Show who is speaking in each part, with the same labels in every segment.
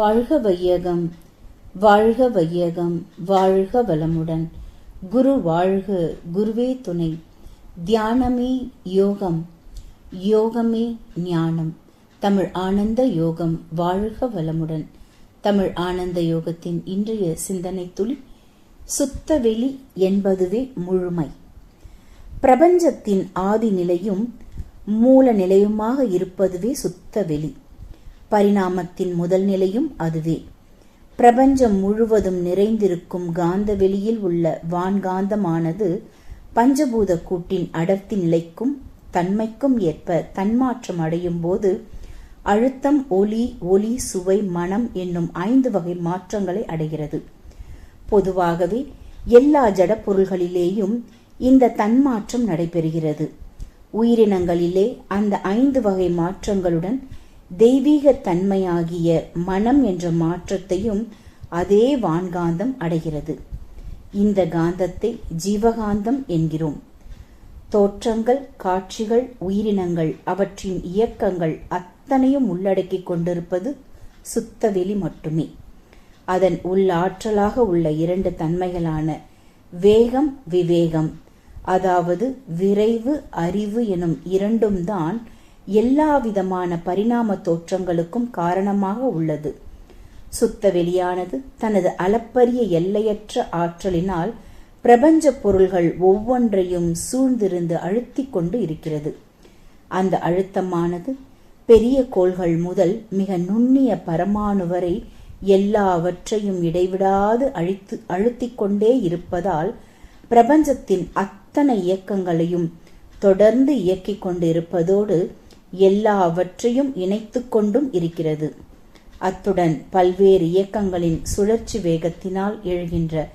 Speaker 1: வாழ்க வையகம் வாழ்க வையகம் வாழ்க வளமுடன். குரு வாழ்க குருவே துணை. தியானமே யோகம் யோகமே ஞானம். தமிழ் ஆனந்த யோகம் வாழ்க வளமுடன். தமிழ் ஆனந்த யோகத்தின் இன்றைய சிந்தனை துளி சுத்த வெளி என்பதுவே முழுமை. பிரபஞ்சத்தின் ஆதி நிலையும் மூல நிலையுமாக இருப்பதுவே சுத்த வெளி. பரிணாமத்தின் முதல் நிலையும் அதுவே. பிரபஞ்சம் முழுவதும் நிறைந்திருக்கும் காந்த வெளியில் உள்ள வான்காந்தமானது பஞ்சபூத கூட்டின் அடர்த்தி நிலைக்கும் தன்மைக்கும் ஏற்ப தன்மாற்றம் அடையும் போது அழுத்தம் ஒலி ஒலி சுவை மனம் என்னும் ஐந்து வகை மாற்றங்களை அடைகிறது. பொதுவாகவே எல்லா ஜட பொருள்களிலேயும் இந்த தன்மாற்றம் நடைபெறுகிறது. உயிரினங்களிலே அந்த ஐந்து வகை மாற்றங்களுடன் தெய்வீக தன்மையாகிய மனம் என்ற மாற்றத்தையும் அதே வான்காந்தம் அடைகிறது. இந்த காந்தத்தை ஜீவகாந்தம் என்கிறோம். தோற்றங்கள் காட்சிகள் உயிரினங்கள் அவற்றின் இயக்கங்கள் அத்தனையும் உள்ளடக்கிக் கொண்டிருப்பது சுத்தவெளி மட்டுமே. அதன் உள்ளாற்றலாக உள்ள இரண்டு தன்மைகளான வேகம் விவேகம் அதாவது விரைவு அறிவு எனும் இரண்டும் தான் எல்லா விதமான பரிணாம தோற்றங்களுக்கும் காரணமாக உள்ளது. சுத்த வெளியானது தனது அளப்பரிய எல்லையற்ற ஆற்றலினால் பிரபஞ்ச பொருள்கள் ஒவ்வொன்றையும் சூழ்ந்திருந்து அழுத்தி கொண்டு இருக்கிறது. அந்த அழுத்தமானது பெரிய கோள்கள் முதல் மிக நுண்ணிய பரமாணு வரை எல்லாவற்றையும் இடைவிடாது அழித்து அழுத்திக் கொண்டே இருப்பதால் பிரபஞ்சத்தின் அத்தனை இயக்கங்களையும் தொடர்ந்து இயக்கிக் கொண்டிருப்பதோடு எல்லாவற்றையும் இணைத்து கொண்டும் இருக்கிறது. அத்துடன் பல்வேறு இயக்கங்களின் சுழற்சி வேகத்தினால் எழுகின்ற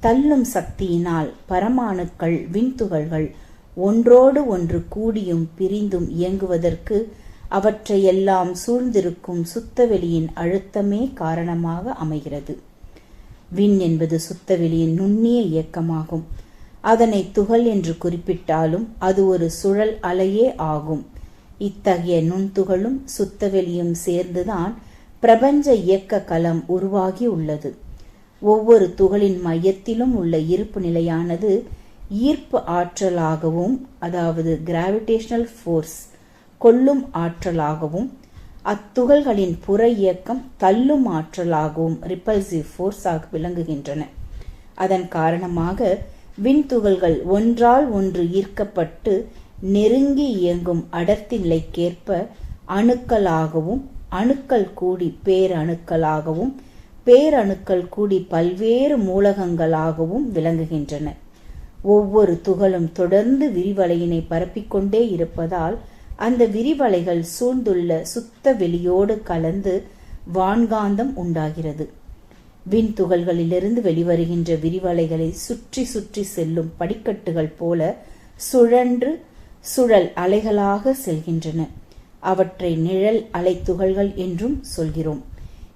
Speaker 1: தள்ளும் சக்தியினால் பரமாணுக்கள் விண்துகள்கள் ஒன்றோடு ஒன்று கூடியும் பிரிந்தும் இயங்குவதற்கு அவற்றையெல்லாம் சூழ்ந்திருக்கும் சுத்தவெளியின் அழுத்தமே காரணமாக அமைகிறது. விண் என்பது சுத்தவெளியின் நுண்ணிய இயக்கமாகும். அதனை துகள் என்று குறிப்பிட்டாலும் அது ஒரு சுழல் அலையே ஆகும். இத்தகைய நுண்துகளும் சுத்தவெளியும் சேர்ந்துதான் பிரபஞ்ச இயக்க களம் உருவாகி உள்ளது. ஒவ்வொரு துகளின் மையத்திலும் உள்ள இருப்பு நிலையானது ஈர்ப்பு ஆற்றலாகவும் அதாவது கிராவிடேஷனல் ஃபோர்ஸ் கொல்லும் ஆற்றலாகவும் அத்துகள்களின் புற இயக்கம் தள்ளும் ஆற்றலாகவும் ரிப்பல்சிவ் ஆக விளங்குகின்றன. அதன் காரணமாக விண்துகள்கள் ஒன்றால் ஒன்று ஈர்க்கப்பட்டு நெருங்கி இயங்கும் அடர்த்தி நிலைக்கேற்ப அணுக்களாகவும் அணுக்கள் கூடி பேரணுக்களாகவும் பேரணுக்கள் கூடி பல்வேறு மூலகங்களாகவும் விளங்குகின்றன. ஒவ்வொரு துகளும் தொடர்ந்து விரிவலையினை பரப்பிக்கொண்டே இருப்பதால் அந்த விரிவலைகள் சூழ்ந்துள்ள சுத்த வெளியோடு கலந்து வான்காந்தம் உண்டாகிறது. விண்துகள்களிலிருந்து வெளிவருகின்ற விரிவலைகளை சுற்றி சுற்றி செல்லும் படிக்கட்டுகள் போல சுழன்று சுழல் அலைகளாக செல்கின்றன. அவற்றை நிழல் அலைத்துகள்கள் என்றும் சொல்கிறோம்.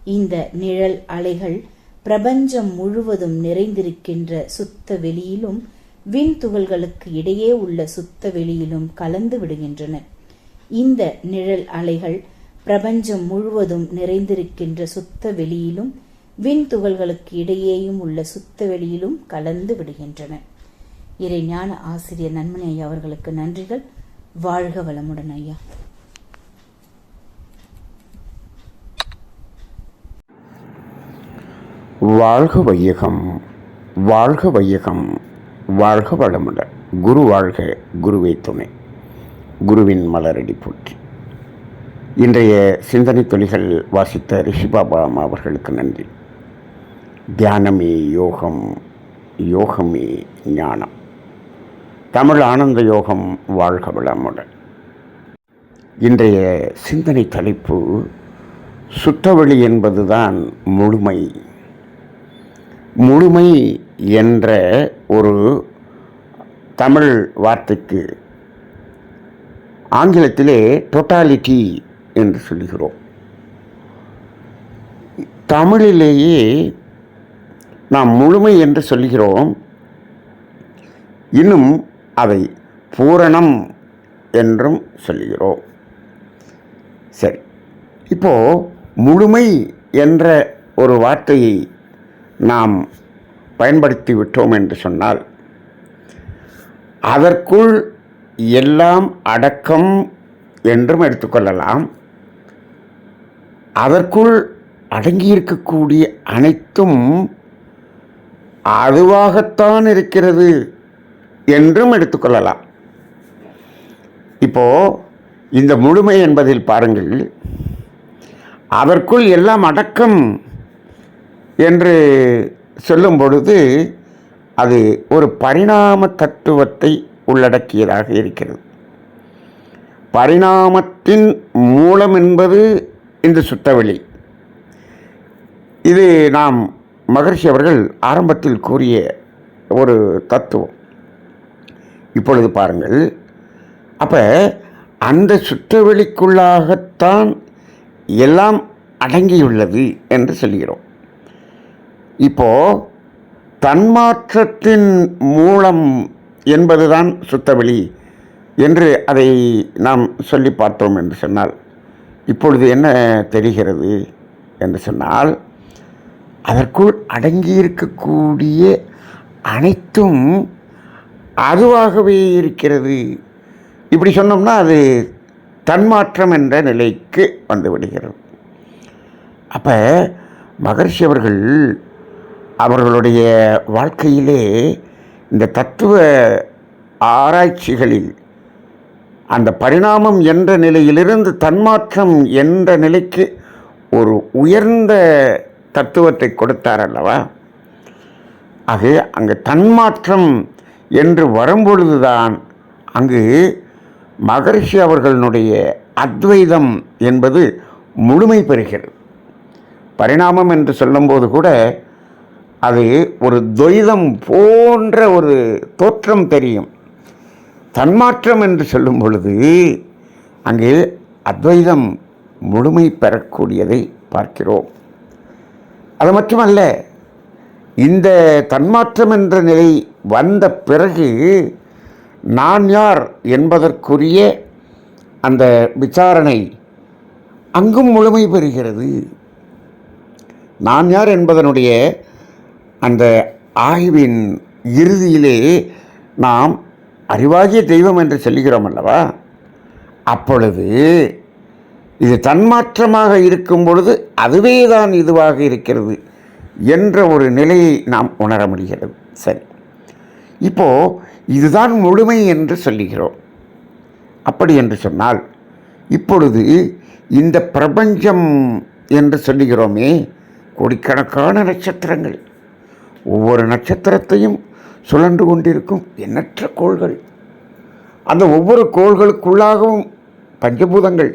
Speaker 1: இந்த நிழல் அலைகள் பிரபஞ்சம் முழுவதும் நிறைந்திருக்கின்ற சுத்த வெளியிலும் விண்துகள்களுக்கு இடையே உள்ள சுத்த வெளியிலும் கலந்து விடுகின்றன. இந்த நிழல் அலைகள் பிரபஞ்சம் முழுவதும் நிறைந்திருக்கின்ற சுத்த வெளியிலும் விண்துகள்களுக்கு இடையேயும் உள்ள சுத்த வெளியிலும் கலந்து விடுகின்றன. இறை ஞான ஆசிரியர் நன்மணி ஐயா அவர்களுக்கு நன்றிகள். வாழ்க வளமுடன் ஐயா.
Speaker 2: வாழ்க வையகம் வாழ்க வையகம் வாழ்க வளமுடன். குரு வாழ்க குருவை துணை. குருவின் மலரடி போற்றி. இன்றைய சிந்தனை தொழிகள் வாசித்த ரிஷிபாபா அவர்களுக்கு நன்றி. தியானமே யோகம் யோகமே ஞானம். தமிழ் ஆனந்த யோகம் வாழ்க வளமுடன். இன்றைய சிந்தனை தலைப்பு சுத்தவெளி என்பதுதான் முழுமை. முழுமை என்ற ஒரு தமிழ் வார்த்தைக்கு ஆங்கிலத்திலே டோட்டாலிட்டி என்று சொல்கிறோம் தமிழிலேயே நாம் முழுமை என்று சொல்கிறோம் இன்னும் அதை பூரணம் என்றும் சொல்கிறோம் சரி இப்போது முழுமை என்ற ஒரு வார்த்தையை நாம் பயன்படுத்தி விட்டோம் என்று சொன்னால் அதற்குள் எல்லாம் அடக்கம் என்றும் எடுத்துக்கொள்ளலாம் அதற்குள் அடங்கியிருக்கக்கூடிய அனைத்தும் அதுவாகத்தான் இருக்கிறது. என்றும் எடுத்துக்கொள்ளலாம். இப்போ இந்த முழுமை என்பதில் பாருங்கள். அதற்குள் எல்லாம் அடக்கம் என்று சொல்லும் பொழுது அது ஒரு பரிணாம தத்துவத்தை உள்ளடக்கியதாக இருக்கிறது. பரிணாமத்தின் மூலம் என்பது இந்த சுத்தவெளி இது நாம் மகர்ஷி அவர்கள் ஆரம்பத்தில் கூறிய ஒரு தத்துவம். இப்பொழுது பாருங்கள். அப்போ அந்த சுற்றவெளிக்குள்ளாகத்தான் எல்லாம் அடங்கியுள்ளது என்று சொல்கிறோம். இப்போது தன்மாற்றத்தின் மூலம் என்பதுதான் சுத்தவெளி என்று அதை நாம் சொல்லி பார்த்தோம் என்று சொன்னால் இப்பொழுது என்ன தெரிகிறது என்று சொன்னால் அதற்குள் அடங்கியிருக்கக்கூடிய அனைத்தும் அதுவாகவே இருக்கிறது. இப்படி சொன்னோம்னா அது தன்மாற்றம் என்ற நிலைக்கு வந்து விடுகிறது. அப்போ மகர்ஷி அவர்கள் அவர்களுடைய வாழ்க்கையிலே இந்த தத்துவ ஆராய்ச்சிகளில் அந்த பரிணாமம் என்ற நிலையிலிருந்து தன்மாற்றம் என்ற நிலைக்கு ஒரு உயர்ந்த தத்துவத்தை கொடுத்தார் அல்லவா? ஆக அங்கே தன்மாற்றம் என்று வரும்பொழுதுதான் அங்கு மகரிஷி அவர்களுடைய அத்வைதம் என்பது முழுமை பெறுகிறது. பரிணாமம் என்று சொல்லும்போது கூட அது ஒரு துவைதம் போன்ற ஒரு தோற்றம் தெரியும். தன்மாற்றம் என்று சொல்லும் பொழுது அங்கு அத்வைதம் முழுமை பெறக்கூடியதை பார்க்கிறோம். அது மட்டுமல்ல இந்த தன்மாற்றம் என்ற நிலை வந்த பிறகு நான் யார் என்பதற்குரிய அந்த விசாரணை அங்கும் முழுமை பெறுகிறது. நான் யார் என்பதனுடைய அந்த ஆய்வின் இறுதியிலே நாம் அறிவாகிய தெய்வம் என்று சொல்லுகிறோம் அல்லவா? அப்பொழுது இது தன்மாற்றமாக இருக்கும் பொழுது அதுவே தான் இதுவாக இருக்கிறது என்ற ஒரு நிலையை நாம் உணர முடிகிறது. சரி. இப்போது இதுதான் முழுமை என்று சொல்லுகிறோம். அப்படி என்று சொன்னால் இப்பொழுது இந்த பிரபஞ்சம் என்று சொல்லுகிறோமே கோடிக்கணக்கான நட்சத்திரங்கள். ஒவ்வொரு நட்சத்திரத்தையும் சுழன்று கொண்டிருக்கும் எண்ணற்ற கோள்கள். அந்த ஒவ்வொரு கோள்களுக்குள்ளாகவும் பஞ்சபூதங்கள்.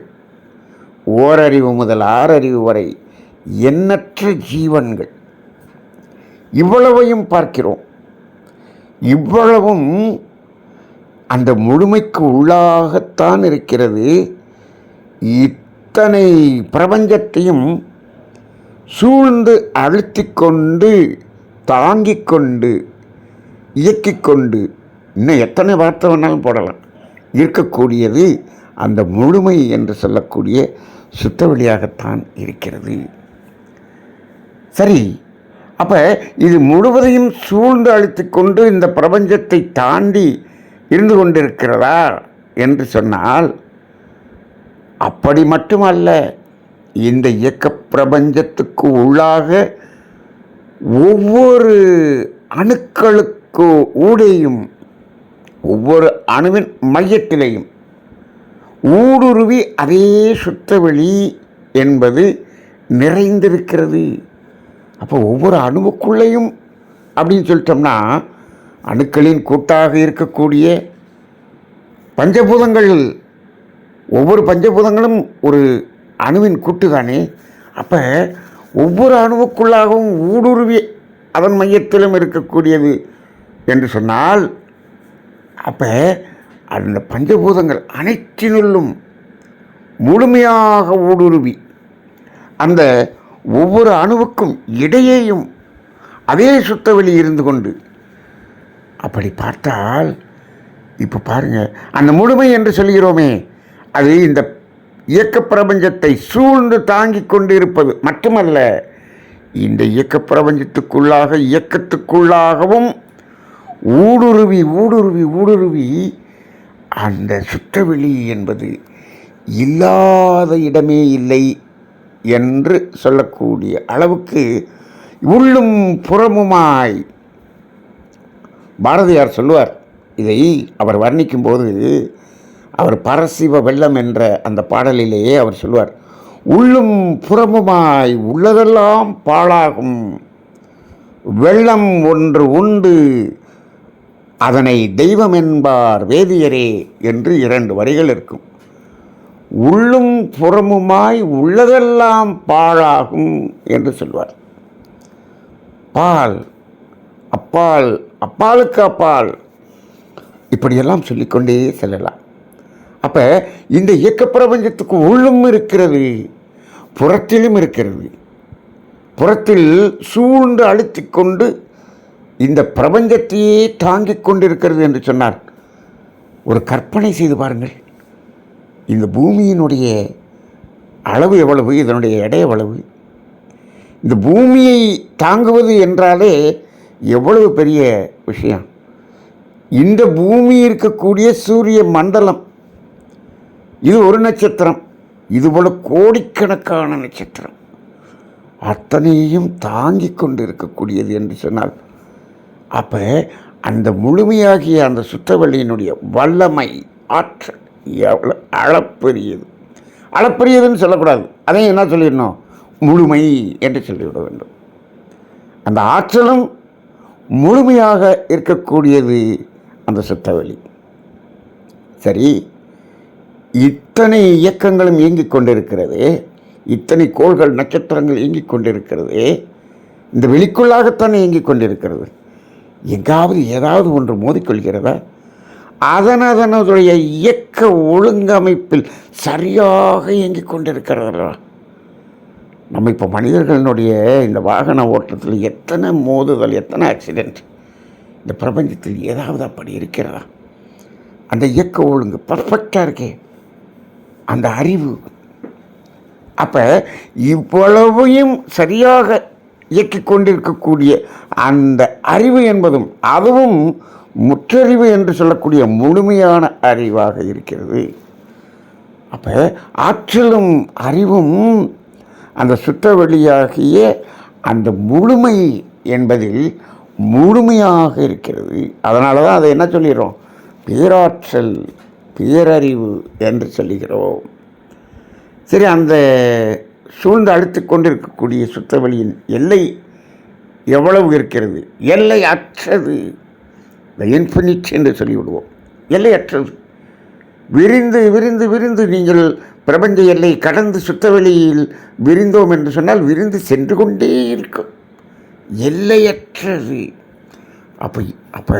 Speaker 2: ஓரறிவு முதல் ஆறறிவு வரை எண்ணற்ற ஜீவன்கள். இவ்வளவையும் பார்க்கிறோம். இவ்வளவும் அந்த முழுமைக்கு உள்ளாகத்தான் இருக்கிறது. இத்தனை பிரபஞ்சத்தையும் சூழ்ந்து அழுத்தி கொண்டு தாங்கிக் கொண்டு இயக்கிக் கொண்டு இன்னும் எத்தனை வார்த்தை வேணாலும் போடலாம். இருக்கக்கூடியது அந்த முழுமை என்று சொல்லக்கூடிய சுத்தவெளியாகத்தான் இருக்கிறது. சரி அப்போ இது முழுவதையும் சூழ்ந்து அழித்து கொண்டு இந்த பிரபஞ்சத்தை தாண்டி இருந்து கொண்டிருக்கிறதா என்று சொன்னால் அப்படி மட்டுமல்ல இந்த இயக்க பிரபஞ்சத்துக்கு உள்ளாக ஒவ்வொரு அணுக்களுக்கு ஊடேயும் ஒவ்வொரு அணுவின் மையத்திலேயும் ஊடுருவி அதே சுத்தவெளி என்பது நிறைந்திருக்கிறது. அப்போ ஒவ்வொரு அணுவுக்குள்ளேயும் அப்படின்னு சொல்லிட்டோம்னா அணுக்களின் கூட்டாக இருக்கக்கூடிய பஞ்சபூதங்கள் ஒவ்வொரு பஞ்சபூதங்களும் ஒரு அணுவின் கூட்டு தானே அப்போ ஒவ்வொரு அணுவுக்குள்ளாகவும் ஊடுருவி அதன் மையத்திலும் இருக்கக்கூடியது என்று சொன்னால் அப்போ அந்த பஞ்சபூதங்கள் அனைத்தினுள்ளும் முழுமையாக ஊடுருவி அந்த ஒவ்வொரு அணுவுக்கும் இடையேயும் அதே சுத்தவெளி இருந்து கொண்டு. அப்படி பார்த்தால் இப்போ பாருங்கள் அந்த முழுமை என்று சொல்கிறோமே அது இந்த இயக்க பிரபஞ்சத்தை சூழ்ந்து தாங்கிக் கொண்டிருப்பது மட்டுமல்ல இந்த இயக்க பிரபஞ்சத்துக்குள்ளாக இயக்கத்துக்குள்ளாகவும் ஊடுருவி ஊடுருவி ஊடுருவி அந்த சுற்றவெளி என்பது இல்லாத இடமே இல்லை. என்று சொல்லக்கூடிய அளவுக்கு உள்ளும் புறமுமாய் பாரதியார் சொல்லுவார் இதை அவர் வர்ணிக்கும்போது அவர் பரசிவ வெள்ளம் என்ற அந்த பாடலிலேயே அவர் சொல்லுவார் உள்ளும் புறமுமாய் உள்ளதெல்லாம் பாழாகும். வெள்ளம் ஒன்று உண்டு. அதனை தெய்வம் என்பார் வேதியரே என்று இரண்டு வரிகள் இருக்கும். உள்ளும் புறமுமாய் உள்ளதெல்லாம் பாழாகும் என்று சொல்வார். பால் அப்பால் அப்பாலுக்கு அப்பால். இப்படியெல்லாம் சொல்லிக்கொண்டே செல்லலாம். அப்போ இந்த இயக்க பிரபஞ்சத்துக்கு உள்ளும் இருக்கிறது புறத்திலும் இருக்கிறது. புறத்தில் சூழ்ந்து அழுத்திக் கொண்டு இந்த பிரபஞ்சத்தையே தாங்கிக் கொண்டிருக்கிறது என்று சொன்னார். ஒரு கற்பனை செய்து பாருங்கள். இந்த பூமியினுடைய அளவு எவ்வளவு? இதனுடைய எடை எவ்வளவு? இந்த பூமியை தாங்குவது என்றாலே எவ்வளவு பெரிய விஷயம். இந்த பூமி இருக்கக்கூடிய சூரிய மண்டலம் இது ஒரு நட்சத்திரம். இதுபோல் கோடிக்கணக்கான நட்சத்திரம். அத்தனையும் தாங்கிக் கொண்டு இருக்கக்கூடியது என்று சொன்னால் அப்போ அந்த முழுமையாகிய அந்த சுத்தவெளியினுடைய வல்லமை ஆற்றல் எவ்வளோ அளப்பெரியது. அளப்பெரியதுன்னு சொல்லக்கூடாது. அதையும் என்ன சொல்லிடணும்? முழுமை என்று சொல்லிவிட வேண்டும். அந்த ஆற்றலும் முழுமையாக இருக்கக்கூடியது அந்த சுத்தவெளி. சரி இத்தனை இயக்கங்களும் இயங்கிக் கொண்டிருக்கிறது. இத்தனை கோள்கள் நட்சத்திரங்கள் இயங்கிக் கொண்டிருக்கிறது. இந்த வெளிக்குள்ளாகத்தானே இயங்கிக் கொண்டிருக்கிறது. எங்காவது ஏதாவது ஒன்று மோதிக்கொள்கிறதா அதன் அதனுடைய இயக்க ஒழுங்கமைப்பில் சரியாக இயங்கிக் கொண்டிருக்கிறதா நம்ம இப்போ மனிதர்களினுடைய இந்த வாகன ஓட்டத்தில் எத்தனை மோதுதல் எத்தனை ஆக்சிடெண்ட் இந்த பிரபஞ்சத்தில் ஏதாவது அப்படி இருக்கிறதா? அந்த இயக்க ஒழுங்கு பர்ஃபெக்டாக இருக்கே. அந்த அறிவு. அப்போ இவ்வளவையும் சரியாக இயக்கி கொண்டிருக்கக்கூடிய அந்த அறிவு என்பதும் அதுவும் முற்றறிவு என்று சொல்லக்கூடிய முழுமையான அறிவாக இருக்கிறது. அப்போ ஆற்றலும் அறிவும் அந்த சுற்றவெளியாகிய அந்த முழுமை என்பதில் முழுமையாக இருக்கிறது. அதனால தான் அதை என்ன சொல்லிடுறோம் பேராற்றல் பேரறிவு என்று சொல்லுகிறோம் சரி அந்த சூழ்ந்து அழுத்து கொண்டிருக்கக்கூடிய சுத்தவெளியின் எல்லை எவ்வளவு இருக்கிறது? எல்லை அற்றது. த இன்ஃபினிட் என்று சொல்லிவிடுவோம். எல்லை அற்றது. விரிந்து விரிந்து விரிந்து நீங்கள் பிரபஞ்ச எல்லை கடந்து சுத்தவெளியில் விரிந்தோம் என்று சொன்னால் விரிந்து சென்று கொண்டே இருக்கும். எல்லையற்றது அப்போ அப்போ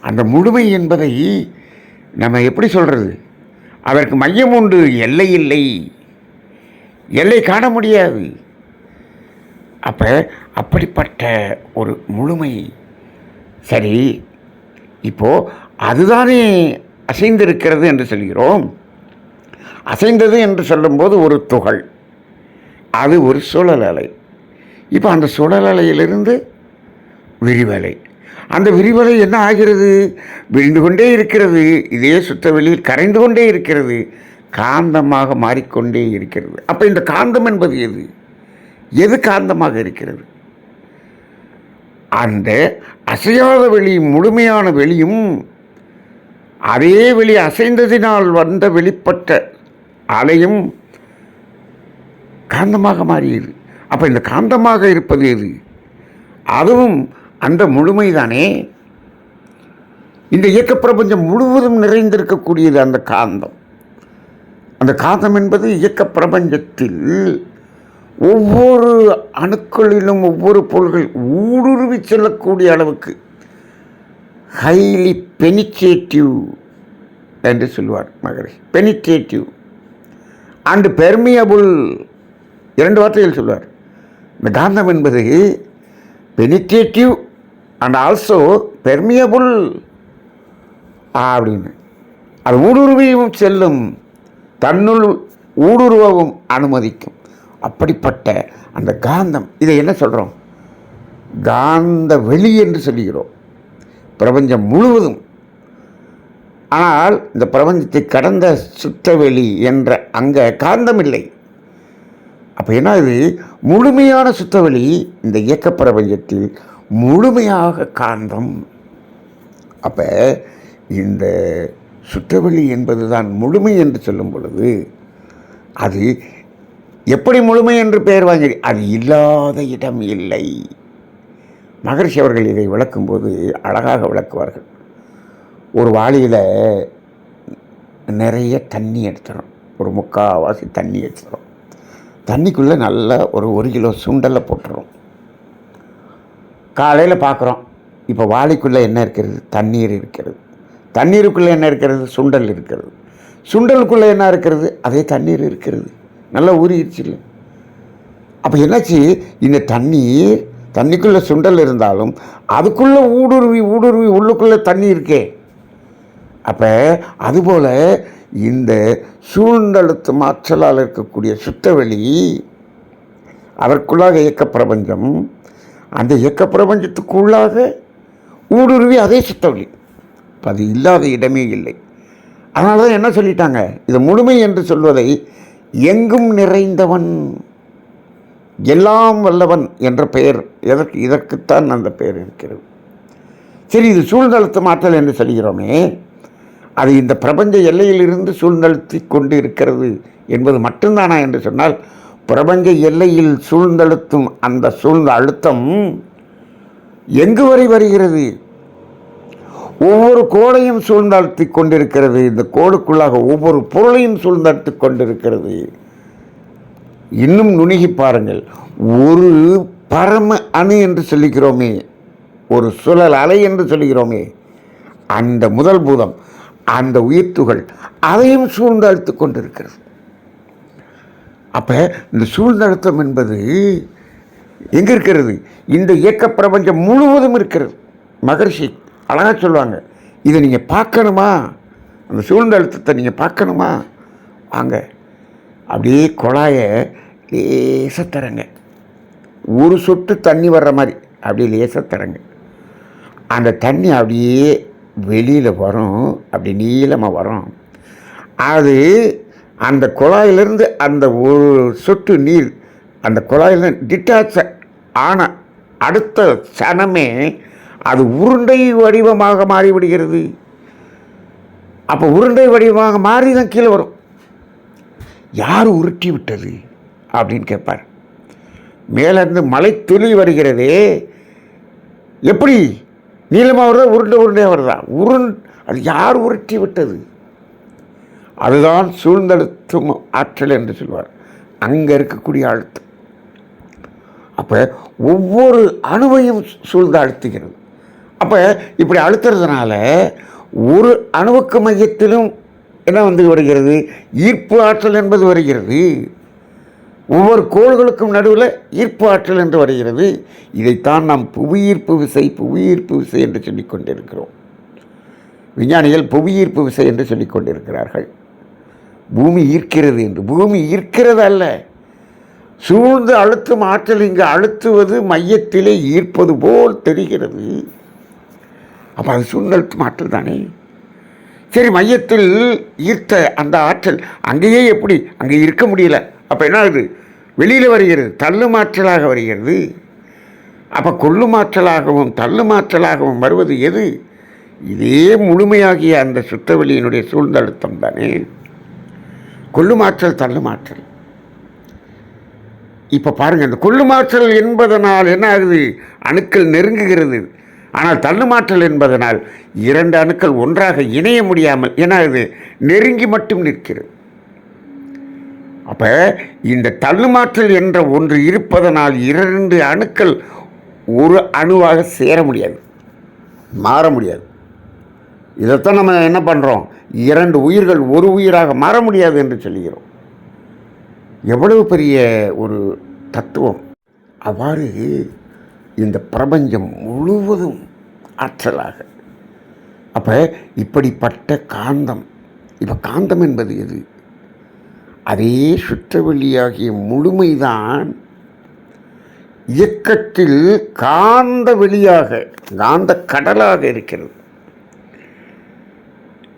Speaker 2: அந்த முழுமை என்பதை நம்ம எப்படி சொல்கிறது அதற்கு மையம் உண்டு. எல்லை இல்லை. எல்லை காண முடியாது. அப்போ அப்படிப்பட்ட ஒரு முழுமை. சரி இப்போது அதுதானே அசைந்திருக்கிறது என்று சொல்கிறோம். அசைந்தது என்று சொல்லும்போது ஒரு துகள். அது ஒரு சுழல் அலை இப்போ அந்த சுழல் அலையிலிருந்து விரிவலை. அந்த விரிவலை என்ன ஆகிறது? விரிந்து கொண்டே இருக்கிறது. இதே சுத்தவெளியில் கரைந்து கொண்டே இருக்கிறது. காந்தமாக மாறிக்கொண்டே இருக்கிறது. அப்போ இந்த காந்தம் என்பது எது? எது காந்தமாக இருக்கிறது? அந்த அசையாத வெளி முழுமையான வெளியும் அதே வெளி அசைந்ததினால் வந்த வெளிப்பட்ட அலையும் காந்தமாக மாறியது. அப்போ இந்த காந்தமாக இருப்பது எது? அதுவும் அந்த முழுமைதானே? இந்த இயக்க பிரபஞ்சம் முழுவதும் நிறைந்திருக்கக்கூடியது அந்த காந்தம். அந்த காந்தம் என்பது இயக்க பிரபஞ்சத்தில் ஒவ்வொரு அணுக்களிலும் ஒவ்வொரு பொருள்கள் ஊடுருவி செல்லக்கூடிய அளவுக்கு ஹைலி பெனிட்ரேட்டிவ் என்று சொல்லுவார் மகரிஷ். பெனிட்ரேட்டிவ் அண்டு பெர்மியபுள் இரண்டு வார்த்தைகள் சொல்லுவார் இந்த காந்தம் என்பது பெனிட்ரேட்டிவ் அண்ட் ஆல்சோ பெர்மியபுள் அப்படின்னு. அது ஊடுருவியும் செல்லும். தன்னுள் ஊடுருவவும் அனுமதிக்கும். அப்படிப்பட்ட அந்த காந்தம் இதை என்ன சொல்கிறோம் காந்த வெளி என்று சொல்லுகிறோம். பிரபஞ்சம் முழுவதும். ஆனால் இந்த பிரபஞ்சத்தை கடந்த சுத்தவெளி என்ற அங்கே காந்தம் இல்லை அப்போ என்ன இது? முழுமையான சுத்தவெளி இந்த இயக்க பிரபஞ்சத்தில் முழுமையாக காந்தம். அப்போ இந்த சுற்றவெளி என்பது தான் முழுமை என்று சொல்லும் பொழுது அது எப்படி முழுமை என்று பெயர் வாங்கி அது இல்லாத இடம் இல்லை. மகர்ஷி அவர்கள் இதை விளக்கும்போது அழகாக விளக்குவார்கள். ஒரு வாளியில் நிறைய தண்ணி எடுத்துடும் ஒரு முக்கால்வாசி தண்ணி எடுத்துடும் தண்ணிக்குள்ளே நல்லா ஒரு ஒரு கிலோ சுண்டலை போட்டுரும். காலையில் பார்க்குறோம் இப்போ வாளிக்குள்ளே என்ன இருக்கிறது? தண்ணீர் இருக்கிறது. தண்ணீருக்குள்ளே என்ன இருக்கிறது? சுண்டல் இருக்கிறது. சுண்டலுக்குள்ளே என்ன இருக்கிறது? அதே தண்ணீர் இருக்கிறது. நல்லா ஊறிடுச்சு இல்லை அப்போ என்னாச்சு? இந்த தண்ணீர் தண்ணிக்குள்ளே சுண்டல் இருந்தாலும் அதுக்குள்ளே ஊடுருவி ஊடுருவி உள்ளுக்குள்ளே தண்ணி இருக்கே. அப்போ அதுபோல் இந்த சூழ்நிலத்து மாற்றலால் இருக்கக்கூடிய சுத்தவெளி அதற்குள்ளாக இயக்க பிரபஞ்சம் அந்த இயக்க பிரபஞ்சத்துக்குள்ளாக ஊடுருவி அதே சுத்தவெளி. இப்போ அது இல்லாத இடமே இல்லை. அதனால தான் என்ன சொல்லிட்டாங்க? இது முழுமை என்று சொல்வதை எங்கும் நிறைந்தவன் எல்லாம் வல்லவன் என்ற பெயர். எதற்கு இதற்குத்தான் அந்த பெயர் இருக்கிறது. சரி இது சூழ்ந்தழுத்து மாற்றல் என்று சொல்கிறோமே. அது இந்த பிரபஞ்ச எல்லையிலிருந்து சூழ்ந்தழுத்தி கொண்டு இருக்கிறது என்பது மட்டும்தானா என்று சொன்னால் பிரபஞ்ச எல்லையில் சூழ்ந்தழுத்தும் அந்த சூழ்ந்த அழுத்தம் எங்கு வரை வருகிறது? ஒவ்வொரு கோடையும் சூழ்ந்தாழ்த்தி கொண்டிருக்கிறது. இந்த கோடுக்குள்ளாக ஒவ்வொரு பொருளையும் சூழ்ந்தாழ்த்தி கொண்டிருக்கிறது. இன்னும் நுணுகி பாருங்கள். ஒரு பரம அணு என்று சொல்லிக்கிறோமே ஒரு சுழல் அலை என்று சொல்லுகிறோமே. அந்த முதல் பூதம் அந்த உயிர்த்துகள் அதையும் சூழ்ந்தழுத்து கொண்டிருக்கிறது. அப்போ இந்த சூழ்ந்தழுத்தம் என்பது எங்கே இருக்கிறது இந்த இயக்க பிரபஞ்சம் முழுவதும் இருக்கிறது. மகர்ஷி அழகாக சொல்லுவாங்க. இதை நீங்கள் பார்க்கணுமா? அந்த சூழ்ந்தழுத்தத்தை நீங்கள் பார்க்கணுமா? வாங்க. அப்படியே குழாயை லேசாக தரங்க ஒரு சொட்டு தண்ணி வர்ற மாதிரி அப்படியே லேசாக தரங்க அந்த தண்ணி அப்படியே வெளியில் வரும். அப்படி நீளமாக வரும். அது அந்த குழாயிலிருந்து அந்த ஒரு சொட்டு நீர் அந்த குழாயில் டிட்டாச் ஆன அடுத்த சனமே அது உருண்டை வடிவமாக மாறிவிடுகிறது. அப்போ உருண்டை வடிவமாக மாறி தான் கீழே வரும். யார் உருட்டி விட்டது? அப்படின்னு கேட்பார். மேலேருந்து மலை துளி வருகிறதே. எப்படி? நீளமாக வருதா? உருண்டை உருண்டையாக வருதா? உருண் அது யார் உருட்டி விட்டது? அதுதான் சூழ்ந்தழுத்தும் ஆற்றல் என்று சொல்வார். அங்கே இருக்கக்கூடிய அழுத்தம். அப்போ ஒவ்வொரு அணுவையும் சூழ்ந்து அழுத்துகிறது. அப்போ இப்படி அழுத்துறதுனால ஒரு அணுவுக்கு மையத்திலும் என்ன வந்து வருகிறது? ஈர்ப்பு ஆற்றல் என்பது வருகிறது. ஒவ்வொரு கோள்களுக்கும் நடுவில் ஈர்ப்பு ஆற்றல் என்று வருகிறது. இதைத்தான் நாம் புவியீர்ப்பு விசை புவியீர்ப்பு விசை என்று சொல்லிக் கொண்டிருக்கிறோம். விஞ்ஞானிகள் புவியீர்ப்பு விசை என்று சொல்லிக் கொண்டிருக்கிறார்கள். பூமி ஈர்க்கிறது என்று. பூமி ஈர்க்கிறது அல்ல. சூழ்ந்து அழுத்தும் ஆற்றல் இங்கு அழுத்துவது மையத்திலே ஈர்ப்பது போல் தெரிகிறது. அப்போ அது சூழ்ந்தழுத்தும் ஆற்றல் தானே சரி மையத்தில் ஈர்த்த அந்த ஆற்றல் அங்கேயே எப்படி? அங்கே இருக்க முடியல. அப்போ என்ன ஆகுது? வெளியில் வருகிறது தள்ளுமாற்றலாக வருகிறது. அப்போ கொள்ளுமாற்றலாகவும் தள்ளுமாற்றலாகவும் வருவது எது? இதே முழுமையாகிய அந்த சுத்தவெளியினுடைய சூழ்ந்தழுத்தம் தானே கொள்ளுமாற்றல் தள்ளுமாற்றல் இப்போ பாருங்கள் இந்த கொள்ளுமாற்றல் என்பதனால் என்ன ஆகுது? அணுக்கள் நெருங்குகிறது. ஆனால் தள்ளுமாற்றல் என்பதனால் இரண்டு அணுக்கள் ஒன்றாக இணைய முடியாமல் ஏன்னா ஆகுது நெருங்கி மட்டும் நிற்கிறது. அப்போ இந்த தள்ளுமாற்றல் என்ற ஒன்று இருப்பதனால் இரண்டு அணுக்கள் ஒரு அணுவாக சேர முடியாது மாற முடியாது. இதைத்தான் நம்ம என்ன பண்ணுறோம் இரண்டு உயிர்கள் ஒரு உயிராக மாற முடியாது என்று சொல்கிறோம் எவ்வளவு பெரிய ஒரு தத்துவம். அவ்வாறு இந்த பிரபஞ்சம் முழுவதும் ஆற்றலாக. அப்போ இப்படிப்பட்ட காந்தம் இப்போ காந்தம் என்பது எது? அதே சுற்றவெளியாகிய முழுமைதான் இயக்கத்தில் காந்த வெளியாக காந்த கடலாக இருக்கிறது.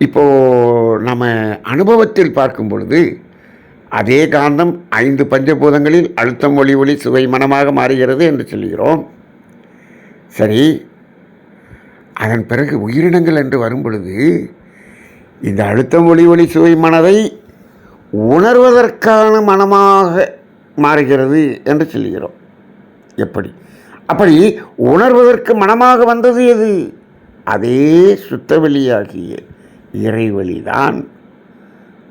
Speaker 2: இப்போ நம்ம அனுபவத்தில் பார்க்கும் பொழுது அதே காந்தம் ஐந்து பஞ்சபூதங்களில் அழுத்தம் ஒளி ஒளி சுவை மனமாக மாறுகிறது என்று சொல்கிறோம். சரி அதன் பிறகு உயிரினங்கள் என்று வரும் பொழுது இந்த அழுத்தம் ஒளி ஒளி சுவை மனதை உணர்வதற்கான மனமாக மாறுகிறது என்று சொல்கிறோம் எப்படி? அப்படி உணர்வதற்கு மனமாக வந்தது எது? அதே சுத்தவெளியாகிய இறைவழிதான்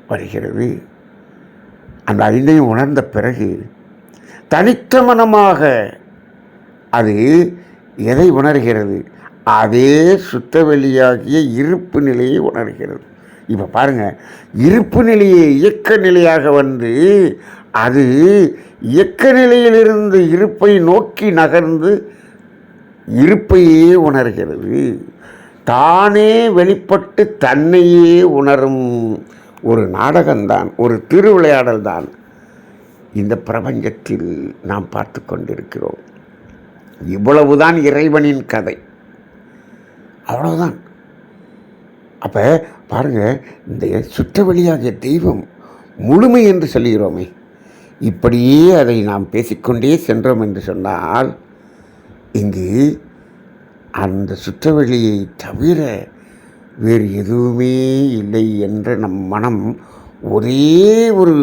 Speaker 2: வருகிறது. அந்த ஐந்தையும் உணர்ந்த பிறகு தனித்த மனமாக அது எதை உணர்கிறது? அதே சுத்தவெளியாகிய இருப்பு நிலையை உணர்கிறது. இப்போ பாருங்கள் இருப்பு நிலையை இயக்க நிலையாக வந்து அது இயக்க நிலையிலிருந்து இருப்பை நோக்கி நகர்ந்து இருப்பையே உணர்கிறது. தானே வெளிப்பட்டு தன்னையே உணரும் ஒரு நாடகம்தான் ஒரு திருவிளையாடல் தான் இந்த பிரபஞ்சத்தில் நாம் பார்த்து கொண்டிருக்கிறோம். இவ்வளவுதான் இறைவனின் கதை. அவ்வளவுதான். அப்போ பாருங்கள் இந்த சுற்றவழியாகிய தெய்வம் முழுமை என்று சொல்லுகிறோமே. இப்படியே அதை நாம் பேசிக்கொண்டே சென்றோம் என்று சொன்னால் இங்கு அந்த சுற்றவழியை தவிர வேறு எதுவுமே இல்லை என்ற நம் மனம் ஒரே ஒரு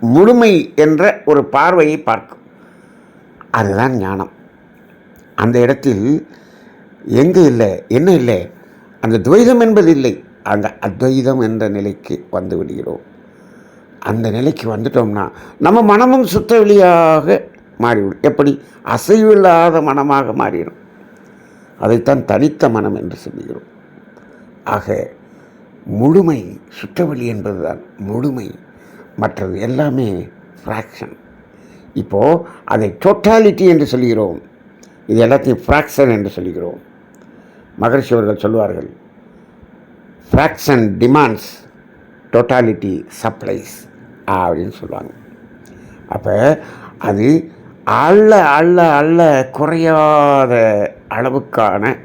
Speaker 2: முழுமை என்ற ஒரு பார்வையை பார்க்கும். அதுதான் ஞானம். அந்த இடத்தில் எங்கே இல்லை என்ன இல்லை? அந்த துவைதம் என்பது இல்லை. அந்த அத்வைதம் என்ற நிலைக்கு வந்து விடுகிறோம். அந்த நிலைக்கு வந்துட்டோம்னா நம்ம மனமும் சுத்த வெளியாக மாறிவிடும். எப்படி? அசைவில்லாத மனமாக மாறிடும். அதைத்தான் தனித்த மனம் என்று சொல்லுகிறோம். ஆக முழுமை சுற்றவழி என்பதுதான். முழுமை மற்றது எல்லாமே ஃப்ராக்ஷன் இப்போது அதை டோட்டாலிட்டி என்று சொல்கிறோம். இது எல்லாத்தையும் ஃப்ராக்ஷன் என்று சொல்கிறோம். மகரிஷி அவர்கள் சொல்லுவார்கள் ஃப்ராக்ஷன் டிமாண்ட்ஸ் டோட்டாலிட்டி சப்ளைஸ் அப்படின்னு சொல்லுவாங்க. அப்போ அது அள்ள அள்ள அள்ள குறையாத அளவுக்கான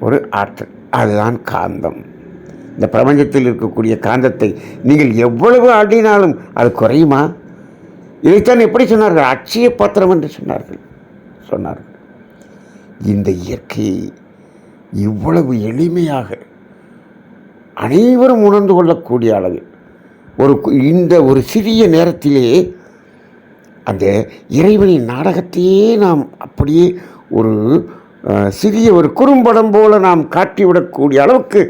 Speaker 2: ஒரு ஆற்றல். அதுதான் காந்தம். இந்த பிரபஞ்சத்தில் இருக்கக்கூடிய காந்தத்தை நீங்கள் எவ்வளவு அள்ளினாலும் அது குறையுமா? இதைத்தான் எப்படி சொன்னார்கள்? அட்சய பாத்திரம் என்று சொன்னார்கள். சொன்னார்கள். இந்த இயற்கையை இவ்வளவு எளிமையாக அனைவரும் உணர்ந்து கொள்ளக்கூடிய அளவில் ஒரு இந்த ஒரு சிறிய நேரத்திலே அந்த இறைவனின் நாடகத்தையே நாம் அப்படியே ஒரு சிறிய ஒரு குறும்படம் போல நாம் காட்டிவிடக்கூடிய அளவுக்கு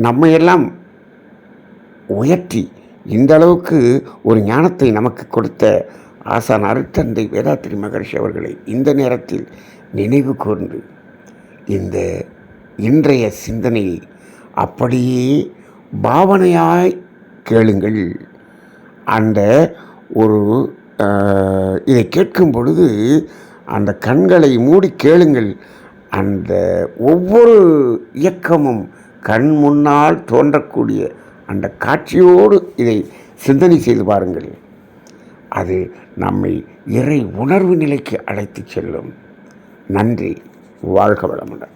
Speaker 2: நம்மையெல்லாம் உயர்த்தி இந்த அளவுக்கு ஒரு ஞானத்தை நமக்கு கொடுத்த ஆசான் அருட்தந்தை வேதாத்திரி மகர்ஷி அவர்களை இந்த நேரத்தில் நினைவு கூர்ந்து இந்த இன்றைய சிந்தனையை அப்படியே பாவனையாய் கேளுங்கள். அந்த ஒரு இதை கேட்கும் பொழுது அந்த கண்களை மூடி கேளுங்கள். அந்த ஒவ்வொரு இயக்கமும் கண் முன்னால் தோன்றக்கூடிய அந்த காட்சியோடு இதை சிந்தனை செய்து பாருங்கள். அது நம்மை இறை உணர்வு நிலைக்கு அழைத்துச் செல்லும். நன்றி. வாழ்க வளமுடன்.